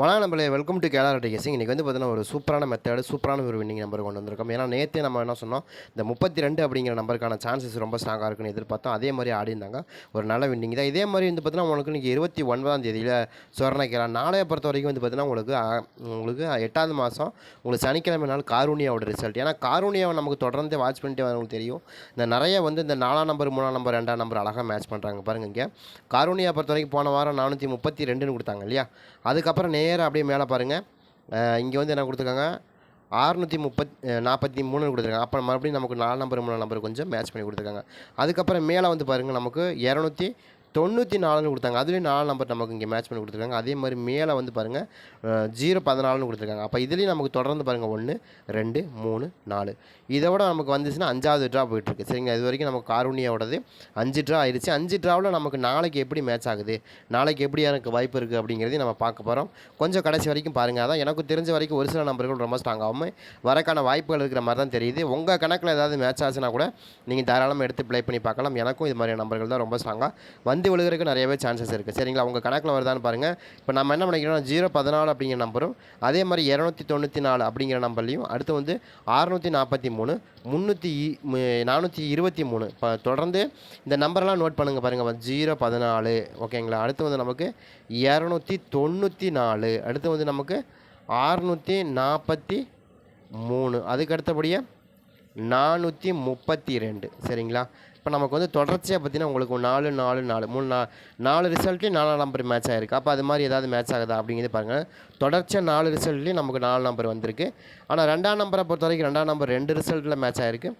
வணக்கம் நம்மளே welcome to கேலாரட்டி கேசிங் இன்றைக்கி வந்து பார்த்தீங்கன்னா ஒரு சூப்பரான மெத்தடு சூப்பரான ஒரு வின்னிங் நம்பர் கொண்டு வந்திருக்கோம். ஏன்னா நேற்றே நம்ம என்ன சொன்னோம்? இந்த முப்பத்தி ரெண்டு அப்படிங்கிற நம்பருக்கான சான்சஸ் ரொம்ப ஸ்ட்ராங்காக இருக்குன்னு எதிர்பார்த்தோம். அதே மாதிரி ஆடி இருந்தாங்க. ஒரு நல்ல வின்னிங் தான் இதே மாதிரி வந்து பார்த்தீங்கன்னா உங்களுக்கு இன்றைக்கி இருபத்தி ஒன்பதாம் தேதியில் சொரணை நாளைய பொறுத்த வரைக்கும் வந்து பார்த்தீங்கன்னா உங்களுக்கு உங்களுக்கு எட்டாவது மாதம் உங்களுக்கு சனிக்கிழமை நாள் காரூனியாவோட ரிசல்ட் ஏன்னா காரூனியாவை நமக்கு தொடர்ந்து வாட்ச் பண்ணிட்டு வரவங்களுக்கு தெரியும். இந்த நிறைய வந்து இந்த நாலாம் நம்பர் மூணாம் நம்பர் ரெண்டாம் நம்பர் அழகாக மேட்ச் பண்ணுறாங்க பாருங்க இங்கே. காரூனியா பொறுத்த வரைக்கும் போன வாரம் நானூற்றி முப்பத்தி ரெண்டுன்னு கொடுத்தாங்க இல்லையா? அதுக்கப்புறம் நே நேராக அப்படியே மேலே பாருங்கள் இங்கே வந்து என்ன கொடுத்துருக்காங்க? அறுநூற்றி முப்பத் நாற்பத்தி மூணு கொடுத்துருக்காங்க. அப்புறம் மறுபடியும் நமக்கு நாலு நம்பர் மூணு நம்பர் கொஞ்சம் மேட்ச் பண்ணி கொடுத்துருக்காங்க. அதுக்கப்புறம் மேலே வந்து பாருங்கள் நமக்கு இரநூத்தி தொண்ணூற்றி நாலுன்னு கொடுத்தாங்க. அதுலேயும் நாலு நம்பர் நமக்கு இங்கே மேட்ச் பண்ணி கொடுத்துருக்காங்க. அதே மாதிரி மேலே வந்து பாருங்கள் ஜீரோ பதினாலுன்னு கொடுத்துருக்காங்க. அப்போ இதுலேயும் நமக்கு தொடர்ந்து பாருங்கள் ஒன்று ரெண்டு மூணு நாலு. இதை விட நமக்கு வந்துச்சுன்னா அஞ்சாவது ட்ரா போயிட்டுருக்கு. சரிங்க இது வரைக்கும் நமக்கு காரூனியாவோடது அஞ்சு ட்ரா ஆயிடுச்சு. அஞ்சு ட்ராவில் நமக்கு நாளைக்கு எப்படி மேட்ச் ஆகுது? நாளைக்கு எப்படி எனக்கு வாய்ப்பு இருக்குது அப்படிங்கிறதையும் நம்ம பார்க்க போகிறோம் கொஞ்சம் கடைசி வரைக்கும் பாருங்கள் அதான் எனக்கு தெரிஞ்ச வரைக்கும் ஒரு சில நம்பர்கள் ரொம்ப ஸ்ட்ராங்காகவும் வரக்கான வாய்ப்புகள் இருக்கிற மாதிரி தான் தெரியுது. உங்கள் கணக்கில் ஏதாவது மேட்ச் ஆச்சுன்னா கூட நீங்கள் தாராளமாக எடுத்து ப்ளே பண்ணி பார்க்கலாம். எனக்கும் இது மாதிரியான நம்பர்கள் தான் ரொம்ப ஸ்ட்ராங்காக வந்து விழுகிறதுக்கு நிறையவே சான்சஸ் இருக்குது சரிங்களா? உங்கள் கணக்கில் வருதான்னு பாருங்கள் இப்போ நம்ம என்ன பண்ணிக்கிறோம் ஜீரோ பதினாலு அப்படிங்கிற நம்பரும் அதே மாதிரி இரநூத்தி தொண்ணூற்றி நாலு அப்படிங்கிற நம்பர்லையும் அடுத்து வந்து அறுநூற்றி நாற்பத்தி மூணு முந்நூற்றி நானூற்றி இருபத்தி மூணு. இப்போ தொடர்ந்து இந்த நம்பர்லாம் நோட் பண்ணுங்கள் பாருங்கள் ஜீரோ பதினாலு ஓகேங்களா? அடுத்து வந்து நமக்கு இரநூத்தி தொண்ணூற்றி நாலு அடுத்து வந்து நமக்கு அறுநூற்றி நாற்பத்தி மூணு அதுக்கு அடுத்தபடியாக நானூற்றி முப்பத்தி ரெண்டு. சரிங்களா? இப்போ நமக்கு வந்து தொடர்ச்சியாக பார்த்தீங்கன்னா உங்களுக்கு நாலு நாலு நாலு மூணு நா நாலு ரிசல்ட்லேயும் நாலாம் நம்பர் மேட்ச் ஆகிருக்கு அப்போ அது மாதிரி ஏதாவது மேட்ச் ஆகுதா அப்படிங்கிறது பாருங்கள் தொடர்ச்சியாக நாலு ரிசல்ட்லேயும் நமக்கு நாலு நம்பர் வந்திருக்கு. ஆனால் ரெண்டாம் நம்பரை பொறுத்த வரைக்கும் ரெண்டாம் நம்பர் ரெண்டு ரிசல்ட்டில் மேட்ச் ஆகிருக்கு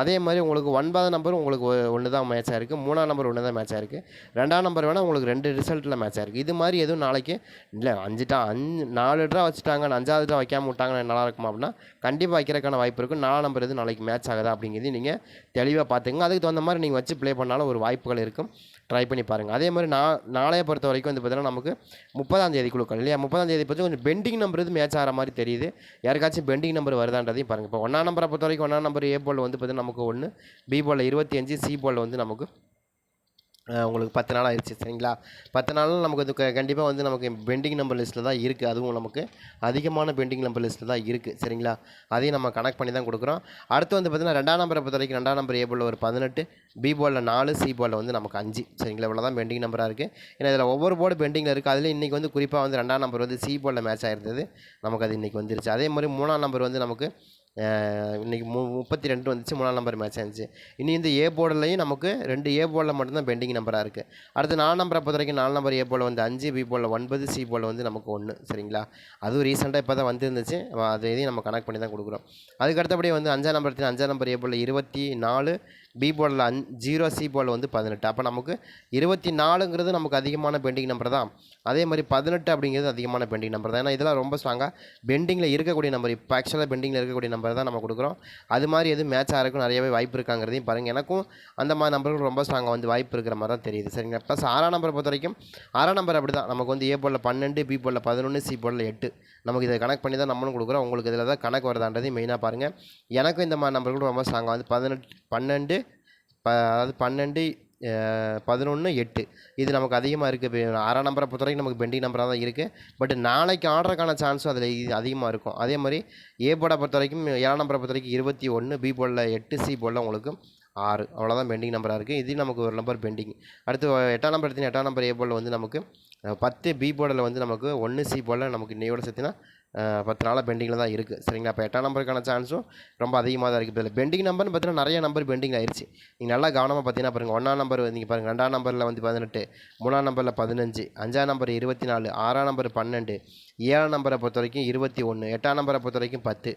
அதே மாதிரி உங்களுக்கு ஒன்பதாம் நம்பரும் உங்களுக்கு ஒன்று தான் மேட்ச் ஆகிருக்கு மூணாம் நம்பர் ஒன்று தான் மேட்ச் ஆகிருக்கு ரெண்டாம் நம்பர் வேணால் உங்களுக்கு ரெண்டு ரிசல்ட்டில் மேட்ச் ஆகிருக்கு இது மாதிரி எதுவும் நாளைக்கு இல்லை அஞ்சு டா அஞ்சு நாலு ட்ரா வச்சுட்டாங்க அஞ்சாவது ட்ரா வைக்காமல் விட்டாங்கன்னா நல்லா இருக்குமா அப்படின்னா கண்டிப்பாக வைக்கிறதுக்கான வாய்ப்பு இருக்கும். நாலாம் நம்பர் எதுவும் நாளைக்கு மேட்ச் ஆகுதா அப்படிங்கிறது நீங்கள் தெளிவாக பார்த்துங்க அதுக்கு தகுந்த மாதிரி நீங்கள் வச்சு ப்ளே பண்ணாலும் ஒரு வாய்ப்புகள் இருக்கும். ட்ரை பண்ணி பாருங்கள் அதே மாதிரி நான் நாளைய பொறுத்த வரைக்கும் வந்து பார்த்தீங்கன்னா நமக்கு முப்பதாம் தேதி குழுக்கள் இல்லையா? முப்பதாம் தேதி பற்றி கொஞ்சம் பெண்டிங் நம்பர் இது மேட்ச் ஆகிற மாதிரி தெரியுது. யாருக்காச்சும் பெண்டிங் நம்பர் வருதான்றதையும் பாருங்கள் இப்போ ஒன்றாம் நம்பரை பொறுத்த வரைக்கும் ஒன்றாம் நம்பர் ஏ போல் வந்து பார்த்தீங்கன்னா நமக்கு ஒன்று பி போல் இருபத்தி அஞ்சு சி போல் வந்து நமக்கு உங்களுக்கு பத்து நாள் ஆயிடுச்சு சரிங்களா? பத்து நாள் நமக்கு அது கண்டிப்பாக வந்து நமக்கு பெண்டிங் நம்பர் லிஸ்ட்டில் தான் இருக்குது அதுவும் நமக்கு அதிகமான பெண்டிங் நம்பர் லிஸ்ட்டில் தான் இருக்குது சரிங்களா? அதையும் நம்ம கனெக்ட் பண்ணி தான் கொடுக்குறோம். அடுத்து வந்து பார்த்திங்கன்னா ரெண்டாம் நம்பரை பொறுத்த வரைக்கும் ரெண்டாம் நம்பர் ஏ போலில் ஒரு பதினெட்டு பி போலில் நாலு சி போலில் வந்து நமக்கு அஞ்சு சரிங்களா? இவ்வளோ தான் பெண்டிங் நம்பராக இருக்குது ஏன்னா இதில் ஒவ்வொரு போர்டு பெண்டிங்கில் இருக்குது அதில் இன்றைக்கி வந்து குறிப்பாக வந்து ரெண்டாம் நம்பர் வந்து சி போலில் மேட்ச் ஆகிருந்தது நமக்கு அது இன்றைக்கி வந்துருச்சு. அதே மாதிரி மூணாம் நம்பர் வந்து நமக்கு இன்றைக்கி இன்னைக்கு மு முப்பத்தி ரெண்டு வந்துச்சு மூணாம் நம்பர் மேட்ச் ஆச்சு இனி இந்த ஏ போர்டுலையும் நமக்கு ரெண்டு ஏ போர்டில் மட்டும்தான் பெண்டிங் நம்பராக இருக்குது அடுத்து நாலு நம்பரை பொறுத்த வரைக்கும் நாலு நம்பர் ஏ போர்டில் வந்து அஞ்சு பி போர்டில் ஒன்பது சி போர்டில் வந்து நமக்கு ஒன்று சரிங்களா? அதுவும் ரீசெண்டாக இப்போ தான் வந்துருந்துச்சு. அதை அது இதையும் நம்ம கனெக்ட் பண்ணி தான் கொடுக்குறோம். அதுக்கு அடுத்தபடியே வந்து அஞ்சாம் நம்பர் அஞ்சாம் நம்பர் ஏ போர்டில் இருபத்தி நாலு பி போர்டில் அஞ் ஜீரோ சி போர்டில் வந்து பதினெட்டு. அப்போ நமக்கு இருபத்தி நாலுங்கிறது நமக்கு அதிகமான பெண்டிங் நம்பர் தான். அதே மாதிரி பதினெட்டு அப்படிங்கிறது அதிகமான பெண்டிங் நம்பர் தான். ஏன்னா இதெல்லாம் ரொம்ப ஸ்ட்ராங்காக பெண்டிங்கில் இருக்கக்கூடிய நம்பர் இப்போ ஆக்சுவலாக பெண்டிங்கில் இருக்கக்கூடிய நம்பர் தான் நம்ம கொடுக்குறோம். அது மாதிரி எதுவும் மேட்ச் ஆகிறதுக்கும் நிறையவே வாய்ப்பு இருக்காங்கிறதையும் பாருங்கள் எனக்கும் அந்த மாதிரி நம்பர்கள் ரொம்ப ஸ்ட்ராங்காக வந்து வாய்ப்பு இருக்கிற மாதிரி தான் தெரியுது. சரிங்க ப்ளஸ் ஆறாம் நம்பரை பொறுத்த வரைக்கும் ஆறாம் நம்பர் அப்படி தான் நமக்கு வந்து ஏ போர்டில் பன்னெண்டு பி போர்டில் பதினொன்று சி போர்டில் எட்டு. நமக்கு இதை கனெக்ட் பண்ணி தான் நம்மளும் கொடுக்குறோம். உங்களுக்கு இதில் தான் கணக்கு வருதான்றதையும் மெயினாக பாருங்கள் எனக்கும் இந்த மாதிரி நம்பர்கள் ரொம்ப ஸ்ட்ராங்காக வந்து பதினெட்டு பன்னெண்டு ப அதாவது பன்னெண்டு பதினொன்று எட்டு. இது நமக்கு அதிகமாக இருக்குது ஆறாம் நம்பரை பொறுத்த வரைக்கும் நமக்கு பெண்டிங் நம்பராக தான் இருக்குது பட் நாளைக்கு ஆடுறதுக்கான சான்ஸும் அதில் அதிகமாக இருக்கும். அதே மாதிரி ஏ போர்டை பொறுத்த வரைக்கும் ஏழாம் நம்பரை பொறுத்த வரைக்கும் இருபத்தி ஒன்று பி போர்டில் எட்டு சி போர்டில் உங்களுக்கு ஆறு. அவ்வளோதான் பெண்டிங் நம்பராக இருக்குது இது நமக்கு ஒரு நம்பர் பெண்டிங் அடுத்து எட்டாம் நம்பர் எடுத்தீங்கன்னா எட்டாம் நம்பர் ஏ போர்டில் வந்து நமக்கு பத்து பி போர்டில் வந்து நமக்கு ஒன்று சி போர்டில் நமக்கு இன்னையோட சேர்த்தினா பத்து நாளாக பெண்டிங்கில் தான் இருக்குது சரிங்களா? அப்போ எட்டாம் நம்பருக்கான சான்ஸும் ரொம்ப அதிகமாக தான் இருக்குது இதில் பெண்டிங் நம்பர்னு பார்த்தீங்கன்னா நிறைய நம்பர் பெண்டிங் ஆயிடுச்சு நீங்கள் நல்லா கவனமாக பார்த்தீங்கன்னா பாருங்கள் ஒன்றாம் நம்பர் நீங்கள் பாருங்கள் ரெண்டாம் நம்பரில் வந்து பதினெட்டு மூணாம் நம்பரில் பதினஞ்சு அஞ்சாம் நம்பர் இருபத்தி நாலு ஆறாம் நம்பர் பன்னெண்டு ஏழாம் நம்பரை பொறுத்த வரைக்கும் இருபத்தி ஒன்று எட்டாம் நம்பரை பொறுத்த வரைக்கும் பத்து.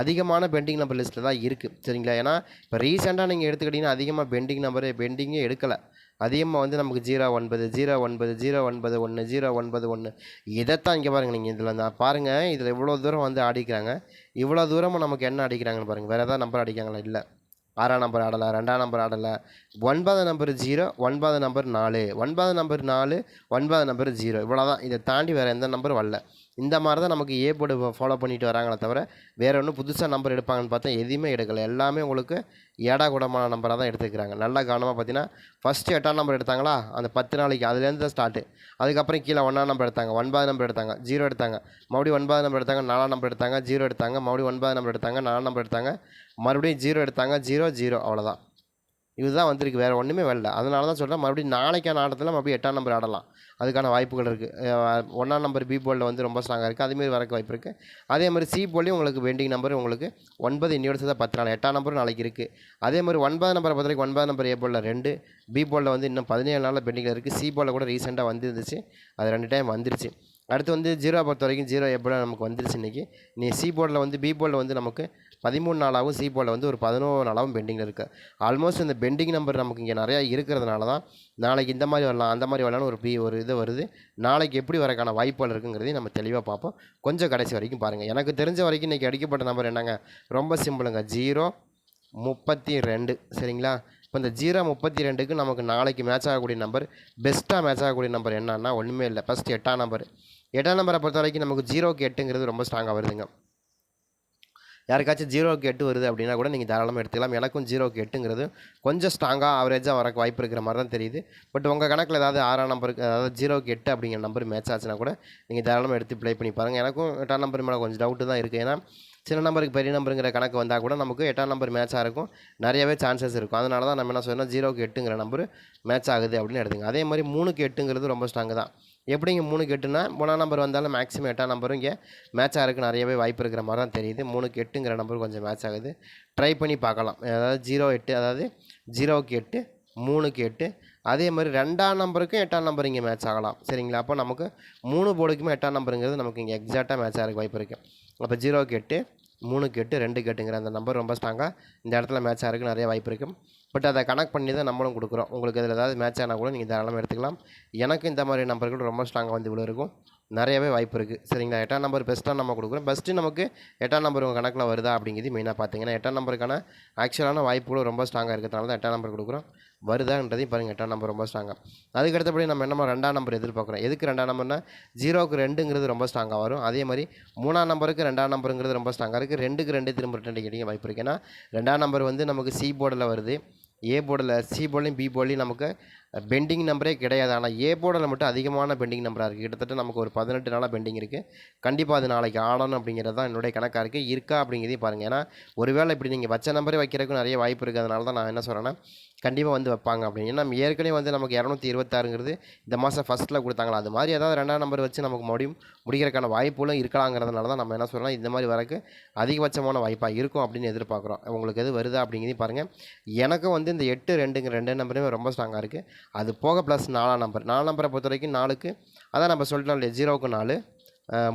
அதிகமான பெண்டிங் நம்பர் லிஸ்ட்டில் தான் இருக்குது சரிங்களா? ஏன்னா இப்போ ரீசெண்டாக நீங்கள் எடுத்துக்கிட்டிங்கன்னா அதிகமாக பெண்டிங் நம்பரு பெண்டிங்கே எடுக்கலை. அதிகமாக வந்து நமக்கு ஜீரோ ஒன்பது ஜீரோ ஒன்பது ஜீரோ ஒன்பது ஒன்று ஜீரோ ஒன்பது ஒன்று. இதைத்தான் இங்கே பாருங்கள் நீங்கள் இதில் நான் பாருங்கள் இதில் இவ்வளோ தூரம் வந்து ஆடிக்கிறாங்க. இவ்வளோ தூரமும் நமக்கு என்ன அடிக்கிறாங்கன்னு பாருங்கள் வேறு ஏதாவது நம்பர் அடிக்காங்களா இல்லை. ஆறாம் நம்பர் ஆடலை ரெண்டாம் நம்பர் ஆடலை. ஒன்பது நம்பர் ஜீரோ ஒன்பது நம்பர் நாலு. ஒன்பது நம்பர் நாலு ஒன்பது நம்பர் ஜீரோ இவ்வளோ தான் இதை தாண்டி வேறு எந்த நம்பரும் வரல. இந்த மாதிரி தான் நமக்கு ஏ போர்டு ஃபாலோ பண்ணிட்டு வராங்களே தவிர வேறு ஒன்றும் புதுசாக நம்பர் எடுப்பாங்கன்னு பார்த்தா எதுவுமே எடுக்கலை. எல்லாமே உங்களுக்கு ஏடா கூடமான நம்பராக தான் எடுத்துக்கிறாங்க. நல்லா கவனமாக பார்த்தீங்கன்னா ஃபஸ்ட்டு எட்டாம் நம்பர் எடுத்தாங்களா? அந்த பத்து நாளைக்கு அதுலேருந்து தான் ஸ்டார்ட்டு அதுக்கப்புறம் கீழே ஒன்றாம் நம்பர் எடுத்தாங்க ஒன்பது நம்பர் எடுத்தாங்க ஜீரோ எடுத்தாங்க மறுபடியும் ஒன்பது நம்பர் எடுத்தாங்க நாலாம் நம்பர் எடுத்தாங்க ஜீரோ எடுத்தாங்க மறுபடியும் ஒன்பது நம்பர் எடுத்தாங்க நாலாம் நம்பர் எடுத்தாங்க மறுபடியும் ஜீரோ எடுத்தாங்க ஜீரோ ஜீரோ அவ்வளோதான் இதுதான் வந்திருக்கு வேறு ஒன்றுமே வரல. அதனால தான் சொல்கிறேன் மறுபடியும் நாளைக்கான ஆட்டத்தில் மறுபடியும் எட்டாம் நம்பர் ஆடலாம். அதுக்கான வாய்ப்புகள் இருக்குது ஒன்றாம் நம்பர் பி போலில் வந்து ரொம்ப ஸ்ட்ராங்காக இருக்குது அதேமாரி வரக்கு வாய்ப்பு இருக்குது அதே மாதிரி சி போலையும் உங்களுக்கு பெண்டிங் நம்பர் உங்களுக்கு ஒன்பது இன்னி சேர்த்தா பத்து நாள் எட்டாம் நம்பரும் நாளைக்கு இருக்குது அதே மாதிரி ஒன்பது நம்பரை பொறுத்த வரைக்கும் ஒன்பது நம்பர் ஏ போலில் ரெண்டு பி போலில் வந்து இன்னும் பதினேழு நாளில் பெண்டிங்கில் இருக்குது சி போலில் கூட ரீசெண்டாக வந்துருந்துச்சு. அது ரெண்டு டைம் வந்துருச்சு. அடுத்து வந்து ஜீரோ பொறுத்த வரைக்கும் ஜீரோ எப்படி நமக்கு வந்துருச்சு இன்றைக்கி நீ சி போர்டில் வந்து பி போர்டில் வந்து நமக்கு பதிமூணு நாளாகவும் சி போர்டில் வந்து ஒரு பதினோரு நாளாகவும் பெண்டிங்கில் இருக்குது ஆல்மோஸ்ட் இந்த பெண்டிங் நம்பர் நமக்கு இங்கே நிறையா இருக்கிறதுனால தான் நாளைக்கு இந்த மாதிரி வரலாம் அந்த மாதிரி வரலாம்னு ஒரு பி ஒரு இது வருது. நாளைக்கு எப்படி வரக்கான வாய்ப்புகள் இருக்குங்கிறதையும் நம்ம தெளிவாக பார்ப்போம். கொஞ்சம் கடைசி வரைக்கும் பாருங்கள் எனக்கு தெரிஞ்ச வரைக்கும் இன்றைக்கி அடிக்கப்பட்ட நம்பர் என்னங்க? ரொம்ப சிம்பிளுங்க ஜீரோ முப்பத்தி ரெண்டு சரிங்களா? இப்போ இந்த ஜீரோ முப்பத்தி ரெண்டுக்கு நமக்கு நாளைக்கு மேட்ச் ஆகக்கூடிய நம்பர் பெஸ்ட்டாக மேட்ச் ஆகக்கூடிய நம்பர் என்னன்னா ஒன்றுமே இல்லை. ஃபஸ்ட் எட்டாம் நம்பர் எட்டாம் நம்பரை பொறுத்த வரைக்கும் நமக்கு ஜீரோக்கு எட்டுங்கிறது ரொம்ப ஸ்ட்ராங்காக வருதுங்க. யாருக்காச்சும் ஜீரோக்கு எட்டு வருது அப்படின்னா கூட நீங்கள் தாராளமாக எடுத்துக்கலாம். எனக்கும் ஜீரோக்கு எட்டுங்கிறது கொஞ்சம் ஸ்ட்ராங்காக ஆவரேஜாக வரக்கு வாய்ப்பு இருக்கிற மாதிரி தான் தெரியுது. பட் உங்கள் கணக்கில் ஏதாவது ஆறாம் நம்பருக்கு அதாவது ஜீரோக்கு எட்டு அப்படிங்கிற நம்பர் மேட்ச் ஆச்சுன்னா கூட நீங்கள் தாராளமாக எடுத்து ப்ளே பண்ணி பாருங்கள் எனக்கும் எட்டாம் நம்பர் மேலே கொஞ்சம் டவுட்டு தான் இருக்குது ஏன்னா சின்ன நம்பருக்கு பெரிய நம்பருங்கிற கணக்கு வந்தால் கூட நமக்கு எட்டாம் நம்பர் மேட்சாக இருக்கும். நிறையவே சான்சஸ் இருக்கும். அதனால தான் நம்ம என்ன சொன்னால் ஜீரோக்கு எட்டுங்கிற நம்பர் மேட்ச் ஆகுது அப்படின்னு எடுத்துங்க. அதே மாதிரி மூணுக்கு எட்டுங்கிறது ரொம்ப ஸ்ட்ராங்கு தான். எப்படிங்க மூணுக்கு எட்டுனா மூணாம் நம்பர் வந்தாலும் மேக்ஸிமம் எட்டாம் நம்பரும் இங்கே மேட்ச் ஆகிறதுக்கு நிறையவே வாய்ப்பு இருக்கிற மாதிரி தான் தெரியுது. மூணுக்கு எட்டுங்கிற நம்பர் கொஞ்சம் மேட்ச் ஆகுது. ட்ரை பண்ணி பார்க்கலாம். அதாவது ஜீரோ எட்டு அதாவது ஜீரோவுக்கு எட்டு மூணுக்கு எட்டு. அதே மாதிரி ரெண்டாம் நம்பருக்கும் எட்டாம் நம்பர் இங்கே மேட்ச் ஆகலாம். சரிங்களா? அப்போ நமக்கு மூணு போர்டுக்குமே எட்டாம் நம்பருங்கிறது நமக்கு இங்கே எக்ஸாக்டாக மேட்ச் ஆகிறதுக்கு வாய்ப்பு இருக்குது அப்போ ஜீரோவுக்கு எட்டு மூணுக்கு எட்டு ரெண்டுக்கு எட்டுங்கிற அந்த நம்பர் ரொம்ப ஸ்ட்ராங்காக இந்த இடத்துல மேட்ச் ஆகிறதுக்கு நிறைய வாய்ப்பு இருக்குது பட் அதை கனெக்ட் பண்ணி தான் நம்மளும் கொடுக்குறோம். உங்களுக்கு அதில் ஏதாவது மேட்ச் ஆனால் கூட நீங்கள் தாராளமாக எடுத்துக்கலாம். எனக்கு இந்த மாதிரி நம்பர்கள் ரொம்ப ஸ்ட்ராங்காக வந்து இவ்வளோ இருக்கும். நிறையவே வாய்ப்பு இருக்குது சரிங்களா? எட்டாம் நம்பர் பெஸ்ட்டாக நம்ம கொடுக்குறோம். பெஸ்ட்டு நமக்கு எட்டாம் நம்பர் உங்கள் கணக்கில் வருதா அப்படிங்கிறது மெயினாக பார்த்தீங்கன்னா எட்டாம் நம்பருக்கான ஆக்சுவலான வாய்ப்புகளும் ரொம்ப ஸ்ட்ராங்காக இருக்கிறதுனால தான் எட்டாம் நம்பர் கொடுக்குறோம். வருதான்றதையும் பாருங்கள் எட்டாம் நம்பர் ரொம்ப ஸ்ட்ராங்காக அதுக்கு அடுத்தபடி நம்ம என்னமோ ரெண்டாம் நம்பர் எதிர்பார்க்குறோம்? எதுக்கு ரெண்டாம் நம்பர்னா ஜீரோக்கு ரெண்டுங்கிறது ரொம்ப ஸ்ட்ராங்காக வரும். அதே மாதிரி மூணாம் நம்பருக்கு ரெண்டாம் நம்பருங்கிறது ரொம்ப ஸ்ட்ராங்காக இருக்குது ரெண்டுக்கு ரெண்டு திரும்ப ரெண்டு கேட்டிங்க வாய்ப்பு இருக்குது ஏன்னா ரெண்டாம் நம்பர் வந்து நமக்கு சி போர்டில் வருது. ஏ போர்டில் சி போர்டிலையும் பி போர்டிலையும் நமக்கு பெண்டிங் நம்பரே கிடையாது. ஆனால் ஏ போர்டில் மட்டும் அதிகமான பெண்டிங் நம்பராக இருக்குது. கிட்டத்தட்ட நமக்கு ஒரு பதினெட்டு நாளாக பெண்டிங் இருக்குது. கண்டிப்பாக அது நாளைக்கு ஆடணும் அப்படிங்கிறது தான் என்னுடைய கணக்காக இருக்குது. இருக்கா அப்படிங்கிறதையும் பாருங்கள். ஏன்னா ஒருவேளை இப்படி நீங்கள் வச்ச நம்பரே வைக்கிறதுக்கும் நிறைய வாய்ப்பு இருக்குது. அதனால தான் நான் என்ன சொல்கிறேன்னா கண்டிப்பாக வந்து வைப்பாங்க அப்படின்னு. நம்ம ஏற்கனவே வந்து நமக்கு இரநூத்தி இருபத்தாறுங்கிறது இந்த மாதம் ஃபஸ்ட்டில் கொடுத்தாங்களா? அது மாதிரி ஏதாவது ரெண்டாம் நம்பர் வச்சு நமக்கு மறுபடியும் முடிக்கிறக்கான வாய்ப்புகளும் இருக்கலாங்கிறதுனால தான் நம்ம என்ன சொல்லலாம் இந்த மாதிரி வரக்கு அதிகபட்சமான வாய்ப்பாக இருக்கும் அப்படின்னு எதிர்பார்க்குறோம். உங்களுக்கு எது வருதா அப்படிங்கிறதையும் பாருங்கள். எனக்கும் வந்து இந்த எட்டு ரெண்டுங்க ரெண்டு நம்பருமே ரொம்ப ஸ்ட்ராங்காக இருக்குது. அது போக ப்ளஸ் நாலாம் நம்பர் நாலாம் நம்பரை பொறுத்த வரைக்கும் நாலுக்கு அதான் நம்ம சொல்லிட்டோம் இல்லையா ஜீரோவுக்கு நாலு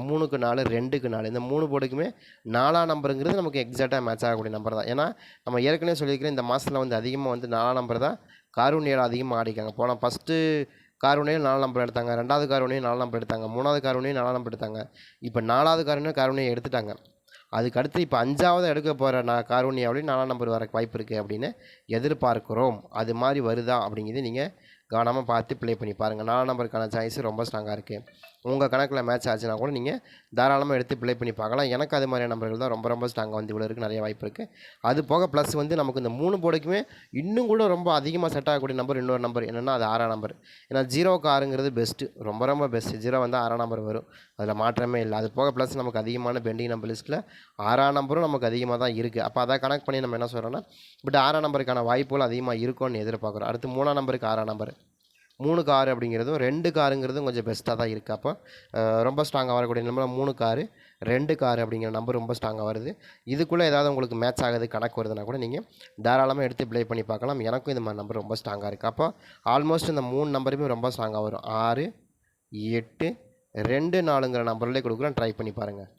மூணுக்கு நாலு ரெண்டுக்கு நாலு. இந்த மூணு போர்டுக்குமே நாலாம் நம்பருங்கிறது நமக்கு எக்ஸாக்டாக மேட்ச் ஆகக்கூடிய நம்பர் தான். ஏன்னா நம்ம ஏற்கனவே சொல்லியிருக்கிறேன் இந்த மாதத்தில் வந்து அதிகமாக வந்து நாலாம் நம்பர் தான் காரூனியில் அதிகமாக ஆடிக்காங்க போனால் ஃபஸ்ட்டு காரூனியில் நாலு நம்பர் எடுத்தாங்க. ரெண்டாவது காரூனியும் நாலு நம்பர் எடுத்தாங்க. மூணாவது காரூனியும் நாலாம் நம்பர் எடுத்தாங்க. இப்போ நாலாவது காரூனியும் காரூனியை எடுத்துட்டாங்க. அதுக்கு அடுத்து இப்போ அஞ்சாவது எடுக்க போகிற நான் காரூனியாவிலையும் நாலாம் நம்பர் வர வாய்ப்பு இருக்குது அப்படின்னு எதிர்பார்க்குறோம். அது மாதிரி வருதா அப்படிங்கிறது நீங்கள் கவனமாக பார்த்து ப்ளே பண்ணி பாருங்கள் நாலாம் நம்பருக்கான சாய்ஸ் ரொம்ப ஸ்ட்ராங்காக இருக்குது உங்கள் கணக்கில் மேட்ச் ஆச்சுன்னா கூட நீங்கள் தாராளமாக எடுத்து ப்ளே பண்ணி பார்க்கலாம். எனக்கு அது மாதிரியான நம்பர்கள் தான் ரொம்ப ரொம்ப ஸ்ட்ராங்காக வந்து இவ்வளோ இருக்குது நிறைய வாய்ப்பு இருக்குது அது போக ப்ளஸ் வந்து நமக்கு இந்த மூணு போர்டுக்குமே இன்னும் கூட ரொம்ப அதிகமாக செட் ஆகக்கூடிய நம்பர் இன்னொரு நம்பர் என்னென்னா அது ஆறாம் நம்பர் ஏன்னா ஜீரோக்கு ஆறுங்கிறது பெஸ்ட்டு ரொம்ப ரொம்ப பெஸ்ட்டு ஜீரோ வந்து ஆறாம் நம்பர் வரும். அதில் மாற்றமே இல்லை. அது போக ப்ளஸ் நமக்கு அதிகமான பெண்டிங் நம்பர் லிஸ்ட்டில் ஆறாம் நம்பரும் நமக்கு அதிகமாக தான் இருக்குது அப்போ அதை கனெக்ட் பண்ணி நம்ம என்ன சொல்கிறோன்னா பட் ஆறாம் நம்பருக்கான வாய்ப்புகள் அதிகமாக இருக்கும்னு எதிர்பார்க்குறோம். அடுத்து மூணாம் நம்பருக்கு ஆறாம் நம்பர் மூணு காரு அப்படிங்கிறதும் ரெண்டு காருங்கிறதும் கொஞ்சம் பெஸ்ட்டாக தான் இருக்குது அப்போ ரொம்ப ஸ்ட்ராங்காக வரக்கூடிய நம்பர் மூணு காரு ரெண்டு காரு அப்படிங்கிற நம்பர் ரொம்ப ஸ்ட்ராங்காக வருது. இதுக்குள்ளே ஏதாவது உங்களுக்கு மேட்ச் ஆகுது கணக்கு வருதுன்னா கூட நீங்கள் தாராளமாக எடுத்து ப்ளே பண்ணி பார்க்கலாம். எனக்கும் இந்த மாதிரி நம்பர் ரொம்ப ஸ்ட்ராங்காக இருக்குது அப்போ ஆல்மோஸ்ட் இந்த மூணு நம்பருமே ரொம்ப ஸ்ட்ராங்காக வரும். ஆறு எட்டு ரெண்டு நாலுங்கிற நம்பர்லேயே கொடுக்குறேன். ட்ரை பண்ணி பாருங்கள்